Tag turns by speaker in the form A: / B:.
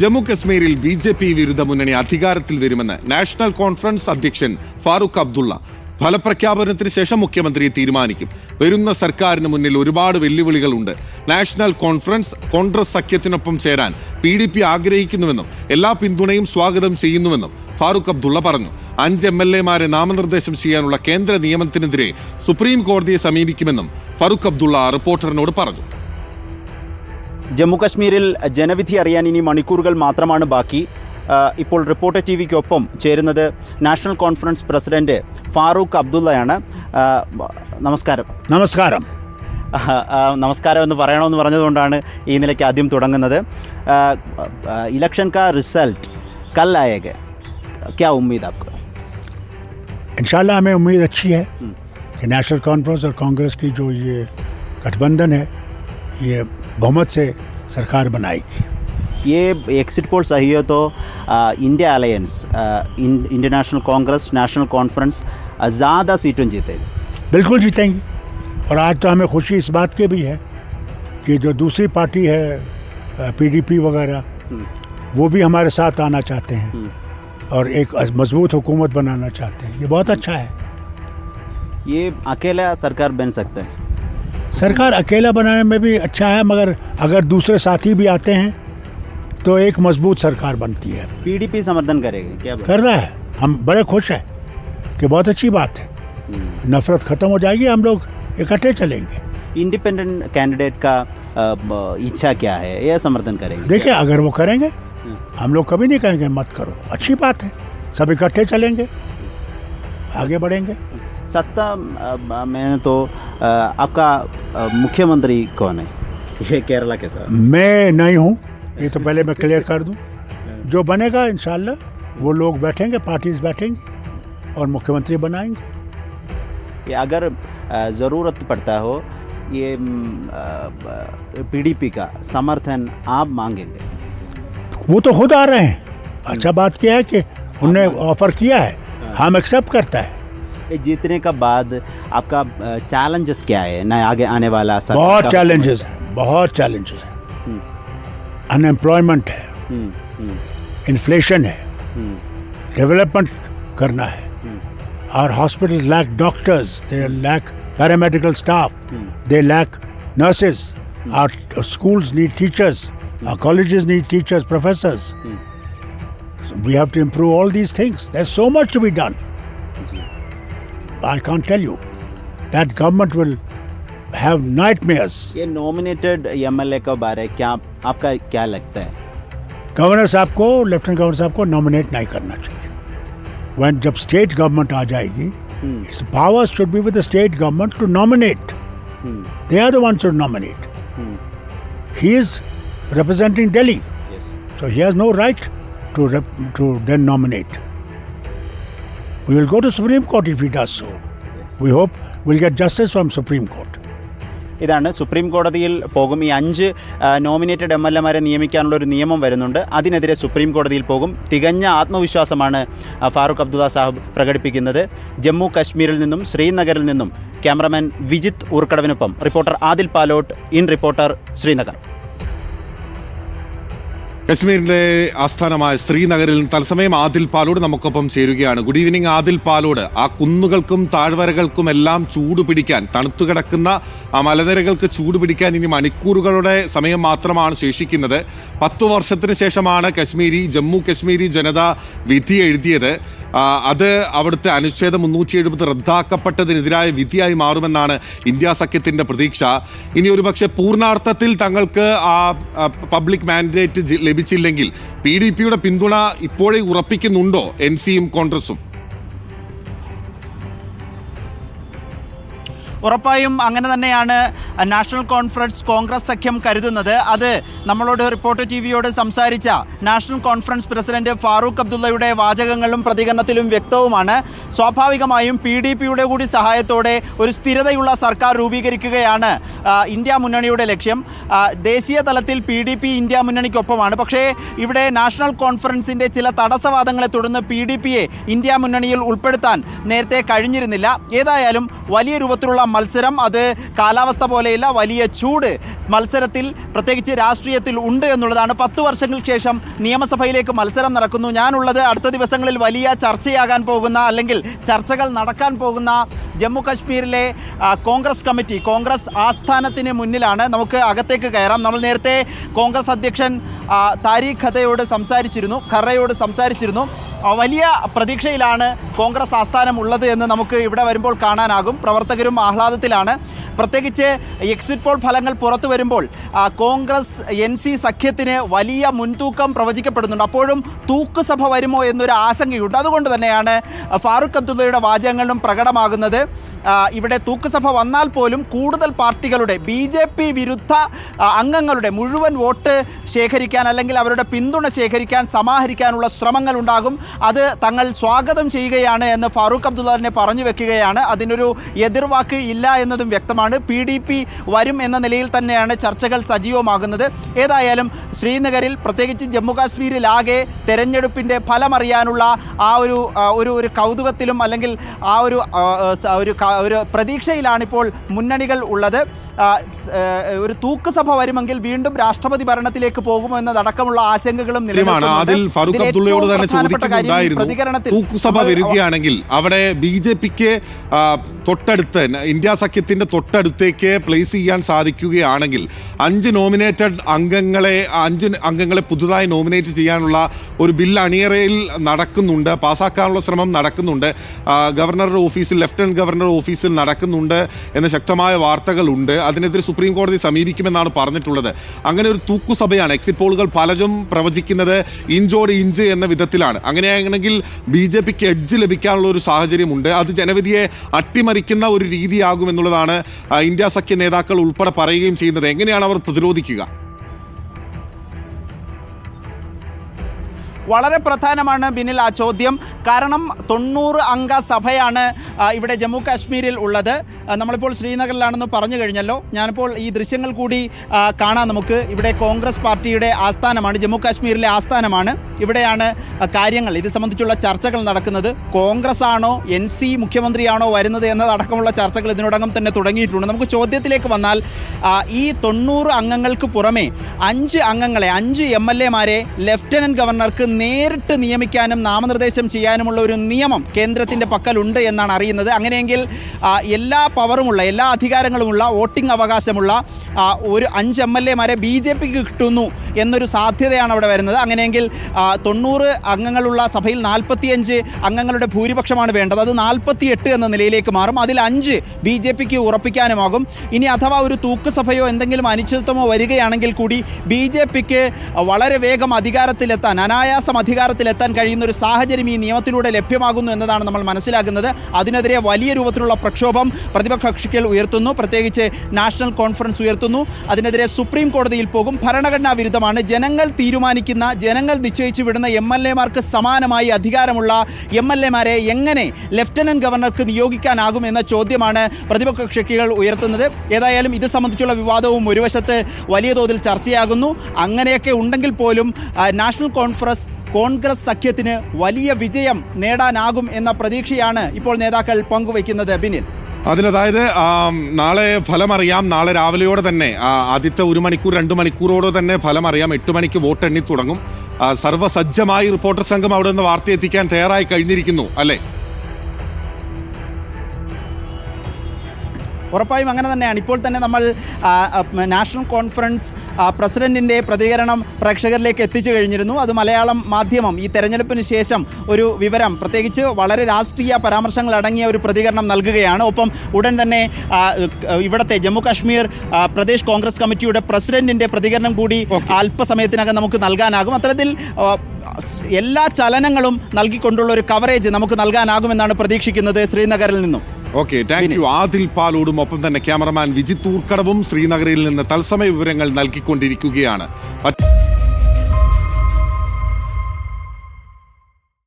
A: ജമ്മു കശ്മീരിൽ B J P വിരുദ്ധ മുന്നണി അധികാരത്തിൽ വരുമെന്ന് നാഷണൽ കോൺഫറൻസ് അധ്യക്ഷൻ ഫാറൂഖ് അബ്ദുള്ള. ഫലപ്രഖ്യാപനത്തിന് ശേഷം മുഖ്യമന്ത്രി തീരുമാനിക്കും. വരുന്ന സർക്കാരിന് മുന്നിൽ ഒരുപാട് വെല്ലുവിളികളുണ്ട് നാഷണൽ കോൺഫറൻസ് കോൺഗ്രസ് സഖ്യത്തിനൊപ്പം ചേരാൻ പി ഡി പി ആഗ്രഹിക്കുന്നുവെന്നും എല്ലാ പിന്തുണയും സ്വാഗതം ചെയ്യുന്നുവെന്നും ഫാറൂഖ് അബ്ദുള്ള പറഞ്ഞു. അഞ്ച് എം എൽ എമാരെ നാമനിർദ്ദേശം ചെയ്യാനുള്ള കേന്ദ്ര നിയമത്തിനെതിരെ സുപ്രീം കോടതിയെ സമീപിക്കുമെന്നും ഫറൂഖ് അബ്ദുള്ള റിപ്പോർട്ടറിനോട് പറഞ്ഞു.
B: ജമ്മു കശ്മീരിൽ ജനവിധി അറിയാൻ ഇനി മണിക്കൂറുകൾ മാത്രമാണ് ബാക്കി ആ, ഇപ്പോൾ റിപ്പോർട്ടർ ടി വിക്കൊപ്പം ചേരുന്നത് നാഷണൽ കോൺഫറൻസ് പ്രസിഡന്റ് ഫാറൂഖ് അബ്ദുള്ളയാണ് ആ, നമസ്കാരം
C: നമസ്കാരം
B: ആ, ആ, നമസ്കാരം എന്ന് പറയണമെന്ന് പറഞ്ഞതുകൊണ്ടാണ് ഈ നിലയ്ക്ക് ആദ്യം തുടങ്ങുന്നത് ആ, ആ, ഇലക്ഷൻ കാ റിസൾട്ട് കൽ ആയേഗ ക്യാ ഉമ്മീദ് आपको
C: इंशाल्लाह हमें उम्मीद अच्छी है कि नेशनल कॉन्फ्रेंस और कांग्रेस की जो ये गठबंधन है ये बहुमत से सरकार बनाएगी
B: ये एग्जिट पोल सही हो तो आ, India alliance uh, in, Indian National Congress National Conference ज़्यादा सीटों जीतेगी
C: बिल्कुल जीतेंगी। और आज तो हमें खुशी इस बात की भी है कि जो दूसरी पार्टी है पीडीपी वगैरह वो भी हमारे साथ आना चाहते हैं। और एक मज़बूत हुकूमत बनाना चाहते हैं। ये बहुत अच्छा है।
B: ये अकेला सरकार बन सकता है।
C: सरकार अकेला बनाने में भी अच्छा है मगर अगर दूसरे साथी भी आते हैं तो एक मज़बूत सरकार बनती है।
B: पीडीपी समर्थन करेगी क्या
C: कर रहा है। हम बड़े खुश हैं कि बहुत अच्छी बात है। नफरत खत्म हो जाएगी हम लोग इकट्ठे चलेंगे।
B: इंडिपेंडेंट कैंडिडेट का इच्छा क्या है? यह समर्थन करेंगे
C: देखिए अगर वो करेंगे हम लोग कभी नहीं कहेंगे मत करो। अच्छी बात है। सब इकट्ठे चलेंगे। आगे बढ़ेंगे।
B: सत्ता में तो आपका मुख्यमंत्री कौन है? ये केरला के साथ।
C: मैं नहीं हूँ ये तो पहले मैं क्लियर कर दूँ। जो बनेगा इंशाल्लाह वो लोग बैठेंगे पार्टीज़ बैठेंगे और मुख्यमंत्री बनाएँगे।
B: अगर ज़रूरत पड़ता हो ये पीडीपी का समर्थन आप मांगेंगे?
C: वो तो खुद आ रहे हैं। अच्छा बात क्या है कि उनने ऑफ़र किया है। हम एक्सेप्ट करता है।
B: जीतने का बाद आपका चैलेंजेस क्या है? ना आगे आने वाला सब
C: बहुत चैलेंजेस हम्म। है हम्म, हम्म। बहुत चैलेंजेस है। अनएम्प्लॉयमेंट है इन्फ्लेशन है डेवलपमेंट करना है। और hospital lack doctors they lack paramedical staff they lack nurses और स्कूल्स नीड टीचर्स और colleges need teachers professors we have to improve all these things there so much to be done i can't tell you that government will have nightmares
B: ये nominated MLA के बारे क्या आपका क्या लगता है
C: governor साहब को लेफ्टिनेंट गवर्नर साहब को नॉमिनेट नहीं करना चाहिए when जब स्टेट गवर्नमेंट आ जाएगी powers should be with the state government to nominate they are the ones to nominate he is representing delhi so he has no right to rep- to then nominate We will go to supreme court if he does so. We hope we'll get justice from supreme court.
B: ഇതാണ് supreme കോടതിയിൽ പോകും ഈ അഞ്ച് nominated M L എമാരെ നിയമിക്കാനുള്ള ഒരു നിയമം വരുന്നുണ്ട്. അതിനെതിരെ സുപ്രീം കോടതിയിൽ പോകും. തികഞ്ഞ ആത്മവിശ്വാസമാണ് ഫാറൂഖ് അബ്ദുള്ള സാഹിബ് പ്രകടിപ്പിക്കുന്നത്. ജമ്മു കശ്മീരിൽ നിന്നും ശ്രീനഗറിൽ നിന്നും cameraman Vijith ഊർക്കടവിനൊപ്പം reporter Adil Palode in reporter Srinagar.
A: കശ്മീരിന്റെ ആസ്ഥാനമായ ശ്രീനഗറിൽ തത്സമയം ആദിൽ പാലോട് നമുക്കൊപ്പം ചേരുകയാണ്. Good evening Adil Palode. ആ കുന്നുകൾക്കും താഴ്വരകൾക്കും എല്ലാം ചൂട് പിടിക്കാൻ തണുത്തു കിടക്കുന്ന ആ മലനിരകൾക്ക് ചൂട് പിടിക്കാൻ ഇനി മണിക്കൂറുകളുടെ സമയം മാത്രമാണ് ശേഷിക്കുന്നത്. പത്തു വർഷത്തിന് ശേഷമാണ് കശ്മീരി ജമ്മു കശ്മീരി ജനത വിധി എഴുതിയത്. അത് അവിടുത്തെ അനുച്ഛേദം മുന്നൂറ്റി എഴുപത് റദ്ദാക്കപ്പെട്ടതിനെതിരായ വിധിയായി മാറുമെന്നാണ് ഇന്ത്യ സഖ്യത്തിന്റെ പ്രതീക്ഷ. ഇനി ഒരുപക്ഷെ പൂർണാർത്ഥത്തിൽ തങ്ങൾക്ക് ആ പബ്ലിക് മാൻഡേറ്റ് ജി- ലഭിച്ചില്ലെങ്കിൽ പി ഡി പിയുടെ പിന്തുണ ഇപ്പോഴേ ഉറപ്പിക്കുന്നുണ്ടോ എൻ സിയും കോൺഗ്രസും?
B: ഉറപ്പായും അങ്ങനെ തന്നെയാണ് നാഷണൽ കോൺഫറൻസ് കോൺഗ്രസ് സഖ്യം കരുതുന്നത്. അത് നമ്മളോട് റിപ്പോർട്ടർ ടി വിയോട് സംസാരിച്ച നാഷണൽ കോൺഫറൻസ് പ്രസിഡന്റ് ഫാറൂഖ് അബ്ദുള്ളയുടെ വാചകങ്ങളും പ്രതികരണത്തിലും വ്യക്തവുമാണ്. സ്വാഭാവികമായും പി ഡി പിയുടെ കൂടി സഹായത്തോടെ ഒരു സ്ഥിരതയുള്ള സർക്കാർ രൂപീകരിക്കുകയാണ് ഇന്ത്യ മുന്നണിയുടെ ലക്ഷ്യം. ദേശീയ തലത്തിൽ പി ഡി പി ഇന്ത്യ മുന്നണിക്കൊപ്പമാണ്. പക്ഷേ ഇവിടെ നാഷണൽ കോൺഫറൻസിന്റെ ചില തടസ്സവാദങ്ങളെ തുടർന്ന് പി ഡി പിയെ ഇന്ത്യ മുന്നണിയിൽ ഉൾപ്പെടുത്താൻ നേരത്തെ കഴിഞ്ഞിരുന്നില്ല. ഏതായാലും വലിയ രൂപത്തിലുള്ള മത്സരം. അത് കാലാവസ്ഥ പോലെയില്ല വലിയ ചൂട് മത്സരത്തിൽ പ്രത്യേകിച്ച് രാഷ്ട്രീയത്തിൽ ഉണ്ട് എന്നുള്ളതാണ്. പത്ത് വർഷങ്ങൾക്ക് ശേഷം നിയമസഭയിലേക്ക് മത്സരം നടക്കുന്നു. ഞാനുള്ളത് അടുത്ത ദിവസങ്ങളിൽ വലിയ ചർച്ചയാകാൻ പോകുന്ന അല്ലെങ്കിൽ ചർച്ചകൾ നടക്കാൻ പോകുന്ന ജമ്മു കാശ്മീരിലെ കോൺഗ്രസ് കമ്മിറ്റി കോൺഗ്രസ് ആസ്ഥാനത്തിന് മുന്നിലാണ്. നമുക്ക് അകത്തേക്ക് കയറാം. നമ്മൾ നേരത്തെ കോൺഗ്രസ് അധ്യക്ഷൻ താരിഖ് ഖതയോട് സംസാരിച്ചിരുന്നു ഖറയോട് സംസാരിച്ചിരുന്നു. വലിയ പ്രതീക്ഷയിലാണ് കോൺഗ്രസ് ആസ്ഥാനം ഉള്ളത് എന്ന് നമുക്ക് ഇവിടെ വരുമ്പോൾ കാണാനാകും. പ്രവർത്തകരും ആഹ്ലാദത്തിലാണ്. പ്രത്യേകിച്ച് എക്സിറ്റ് പോൾ ഫലങ്ങൾ പുറത്തു വരുമ്പോൾ കോൺഗ്രസ് എൻ സി സഖ്യത്തിന് വലിയ മുൻതൂക്കം പ്രവചിക്കപ്പെടുന്നുണ്ട്. അപ്പോഴും തൂക്കുസഭ വരുമോ എന്നൊരു ആശങ്കയുണ്ട്. അതുകൊണ്ട് തന്നെയാണ് ഫാറൂഖ് അബ്ദുള്ളയുടെ വാചകങ്ങളും പ്രകടമാകുന്നത്. ഇവിടെ തൂക്കുസഭ വന്നാൽ പോലും കൂടുതൽ പാർട്ടികളുടെ ബി ജെ പി വിരുദ്ധ അംഗങ്ങളുടെ മുഴുവൻ വോട്ട് ശേഖരിക്കാൻ അല്ലെങ്കിൽ അവരുടെ പിന്തുണ ശേഖരിക്കാൻ സമാഹരിക്കാനുള്ള ശ്രമങ്ങൾ ഉണ്ടാകും. അത് തങ്ങൾ സ്വാഗതം ചെയ്യുകയാണ് എന്ന് ഫാറൂഖ് അബ്ദുള്ള പറഞ്ഞു വെക്കുകയാണ്. അതിനൊരു എതിർവാക്ക് ഇല്ല എന്നതും വ്യക്തമാണ്. പി ഡി പി വരും എന്ന നിലയിൽ തന്നെയാണ് ചർച്ചകൾ സജീവമാകുന്നത്. ഏതായാലും ശ്രീനഗറിൽ പ്രത്യേകിച്ച് ജമ്മുകാശ്മീരിലാകെ തെരഞ്ഞെടുപ്പിന്റെ ഫലമറിയാനുള്ള ആ ഒരു ഒരു ഒരു കൗതുകത്തിലും അല്ലെങ്കിൽ ആ ഒരു ഒരു ഒരു പ്രതീക്ഷയിലാണിപ്പോൾ മുന്നണികൾ ഉള്ളത് ഒരു തൂക്കുസഭ വരുമെങ്കിൽ വീണ്ടും രാഷ്ട്രപതി ഭരണത്തിലേക്ക് പോകുമോ എന്നതടക്കമുള്ള ആശങ്കകളും.
A: അതിൽ ഫാറൂഖ് അബ്ദുള്ളയോട് തന്നെ
B: പ്രതികരണത്തിൽ
A: തൂക്കുസഭ വരികയാണെങ്കിൽ അവിടെ ബി ജെ പിക്ക് തൊട്ടടുത്ത് ഇന്ത്യ സഖ്യത്തിന്റെ തൊട്ടടുത്തേക്ക് പ്ലേസ് ചെയ്യാൻ സാധിക്കുകയാണെങ്കിൽ അഞ്ച് നോമിനേറ്റഡ് അംഗങ്ങളെ അഞ്ച് അംഗങ്ങളെ പുതുതായി നോമിനേറ്റ് ചെയ്യാനുള്ള ഒരു ബില്ല് അണിയറയിൽ നടക്കുന്നുണ്ട്. പാസ്സാക്കാനുള്ള ശ്രമം നടക്കുന്നുണ്ട്. ഗവർണറുടെ ഓഫീസിൽ ലെഫ്റ്റനന്റ് ഗവർണറുടെ ഓഫീസിൽ നടക്കുന്നുണ്ട് എന്ന ശക്തമായ വാർത്തകളുണ്ട്. അതിനെതിരെ സുപ്രീം കോടതി സമീപിക്കുമെന്നാണ് പറഞ്ഞിട്ടുള്ളത്. അങ്ങനെ ഒരു തൂക്കുസഭയാണ് എക്സിറ്റ് പോളുകൾ പലരും പ്രവചിക്കുന്നത് ഇഞ്ചോട് ഇഞ്ച് എന്ന വിധത്തിലാണ്. അങ്ങനെയാണെങ്കിൽ ബി ജെ പിക്ക് എഡ്ജ് ലഭിക്കാനുള്ള ഒരു സാഹചര്യമുണ്ട്. അത് ജനവിധിയെ അട്ടിമറിക്കുന്ന ഒരു രീതിയാകും എന്നുള്ളതാണ് ഇന്ത്യ സഖ്യ നേതാക്കൾ ഉൾപ്പെടെ പറയുകയും ചെയ്യുന്നത്. എങ്ങനെയാണ് അവർ പ്രതിരോധിക്കുക?
B: വളരെ പ്രധാനമാണ് ബിനിൽ ആ ചോദ്യം. കാരണം തൊണ്ണൂറ് അംഗ സഭയാണ് ഇവിടെ ജമ്മു കാശ്മീരിൽ ഉള്ളത്. നമ്മളിപ്പോൾ ശ്രീനഗറിലാണെന്ന് പറഞ്ഞു കഴിഞ്ഞല്ലോ. ഞാനിപ്പോൾ ഈ ദൃശ്യങ്ങൾ കൂടി കാണാം നമുക്ക്. ഇവിടെ കോൺഗ്രസ് പാർട്ടിയുടെ ആസ്ഥാനമാണ് ജമ്മു കാശ്മീരിലെ ആസ്ഥാനമാണ്. ഇവിടെയാണ് കാര്യങ്ങൾ. ഇത് സംബന്ധിച്ചുള്ള ചർച്ചകൾ നടക്കുന്നത്. കോൺഗ്രസ് ആണോ എൻ സി മുഖ്യമന്ത്രിയാണോ വരുന്നത് എന്നതടക്കമുള്ള ചർച്ചകൾ ഇതിനോടകം തന്നെ തുടങ്ങിയിട്ടുണ്ട്. നമുക്ക് ചോദ്യത്തിലേക്ക് വന്നാൽ ഈ തൊണ്ണൂറ് അംഗങ്ങൾക്ക് പുറമെ അഞ്ച് അംഗങ്ങളെ അഞ്ച് എം എൽ എമാരെ ലഫ്റ്റനന്റ് ഗവർണർക്ക് നേരിട്ട് നിയമിക്കാനും നാമനിർദ്ദേശം ചെയ്യാനുമുള്ള ഒരു നിയമം കേന്ദ്രത്തിന്റെ പക്കലുണ്ട് എന്നാണ് അറിയുന്നത്. അങ്ങനെയെങ്കിൽ എല്ലാ പവറുമുള്ള എല്ലാ അധികാരങ്ങളുമുള്ള വോട്ടിംഗ് അവകാശമുള്ള ഒരു അഞ്ച് എം എൽ എമാരെ ബി ജെ പിക്ക് കിട്ടുന്നു എന്നൊരു സാധ്യതയാണ് അവിടെ വരുന്നത്. അങ്ങനെയെങ്കിൽ തൊണ്ണൂറ് അംഗങ്ങളുള്ള സഭയിൽ നാൽപ്പത്തിയഞ്ച് അംഗങ്ങളുടെ ഭൂരിപക്ഷമാണ് വേണ്ടത്. അത് നാൽപ്പത്തി എട്ട് എന്ന നിലയിലേക്ക് മാറും. അതിൽ അഞ്ച് ബി ജെ പിക്ക് ഉറപ്പിക്കാനുമാകും. ഇനി അഥവാ ഒരു തൂക്കുസഭയോ എന്തെങ്കിലും അനിശ്ചിതത്വമോ വരികയാണെങ്കിൽ കൂടി ബി ജെ പിക്ക് വളരെ വേഗം അധികാരത്തിലെത്താൻ അനായാസം അധികാരത്തിലെത്താൻ കഴിയുന്ന ഒരു സാഹചര്യം ഈ നിയമത്തിലൂടെ ലഭ്യമാകുന്നു എന്നതാണ് നമ്മൾ മനസ്സിലാക്കുന്നത്. അതിനെതിരെ വലിയ രൂപത്തിലുള്ള പ്രക്ഷോഭം പ്രതിപക്ഷ കക്ഷികൾ ഉയർത്തുന്നു. പ്രത്യേകിച്ച് നാഷണൽ കോൺഫറൻസ് ഉയർത്തുന്നു. അതിനെതിരെ സുപ്രീം കോടതിയിൽ പോകും. ഭരണഘടനാ വിരുദ്ധമാണ്. ജനങ്ങൾ തീരുമാനിക്കുന്ന ജനങ്ങൾ നിശ്ചയിച്ചു വിടുന്ന എം എൽ എമാർക്ക് സമാനമായി അധികാരമുള്ള എം എൽ എമാരെ എങ്ങനെ ലഫ്റ്റനന്റ് ഗവർണർക്ക് നിയോഗിക്കാനാകും എന്ന ചോദ്യമാണ് പ്രതിപക്ഷ കക്ഷികൾ ഉയർത്തുന്നത്. ഏതായാലും ഇത് സംബന്ധിച്ചുള്ള വിവാദവും ഒരു വശത്ത് വലിയ തോതിൽ ചർച്ചയാകുന്നു. അങ്ങനെയൊക്കെ ഉണ്ടെങ്കിൽ പോലും നാഷണൽ കോൺഫറൻസ് കോൺഗ്രസ് സഖ്യത്തിന് വലിയ വിജയം നേടാനാകും എന്ന പ്രതീക്ഷയാണ് ഇപ്പോൾ നേതാക്കൾ പങ്കുവയ്ക്കുന്നത് ബിനിൽ.
A: അതിലതായത് നാളെ ഫലമറിയാം. നാളെ രാവിലെയോടെ തന്നെ ആദ്യത്തെ ഒരു മണിക്കൂർ രണ്ട് മണിക്കൂറോടെ തന്നെ ഫലമറിയാം. എട്ട് മണിക്ക് വോട്ടെണ്ണി തുടങ്ങും. സർവസജ്ജമായി റിപ്പോർട്ടർ സംഘം അവിടെ നിന്ന് വാർത്ത എത്തിക്കാൻ തയ്യാറായി കഴിഞ്ഞിരിക്കുന്നു അല്ലേ?
B: ഉറപ്പായും അങ്ങനെ തന്നെയാണ്. ഇപ്പോൾ തന്നെ നമ്മൾ നാഷണൽ കോൺഫറൻസ് പ്രസിഡന്റിന്റെ പ്രതികരണം പ്രേക്ഷകരിലേക്ക് എത്തിച്ചു കഴിഞ്ഞിരുന്നു. അത് മലയാളം മാധ്യമം ഈ തെരഞ്ഞെടുപ്പിന് ശേഷം ഒരു വിവരം പ്രത്യേകിച്ച് വളരെ രാഷ്ട്രീയ പരാമർശങ്ങൾ അടങ്ങിയ ഒരു പ്രതികരണം നൽകുകയാണ്. ഒപ്പം ഉടൻ തന്നെ ഇവിടുത്തെ ജമ്മു കാശ്മീർ പ്രദേശ് കോൺഗ്രസ് കമ്മിറ്റിയുടെ പ്രസിഡന്റിന്റെ പ്രതികരണം കൂടി അല്പസമയത്തിനകം നമുക്ക് നൽകാനാകും. അത്തരത്തിൽ എല്ലാ ചലനങ്ങളും നൽകിക്കൊണ്ടുള്ള ഒരു കവറേജ് നമുക്ക് നൽകാനാകുമെന്നാണ് പ്രതീക്ഷിക്കുന്നത് ശ്രീനഗറിൽ നിന്നും.
A: ഓക്കെ താങ്ക് യു ആദിൽ പാലോടും ഒപ്പം തന്നെ ക്യാമറമാൻ വിജിത് ഊർക്കടവും ശ്രീനഗറിൽ നിന്ന് തത്സമയ വിവരങ്ങൾ നൽകിക്കൊണ്ടിരിക്കുകയാണ്.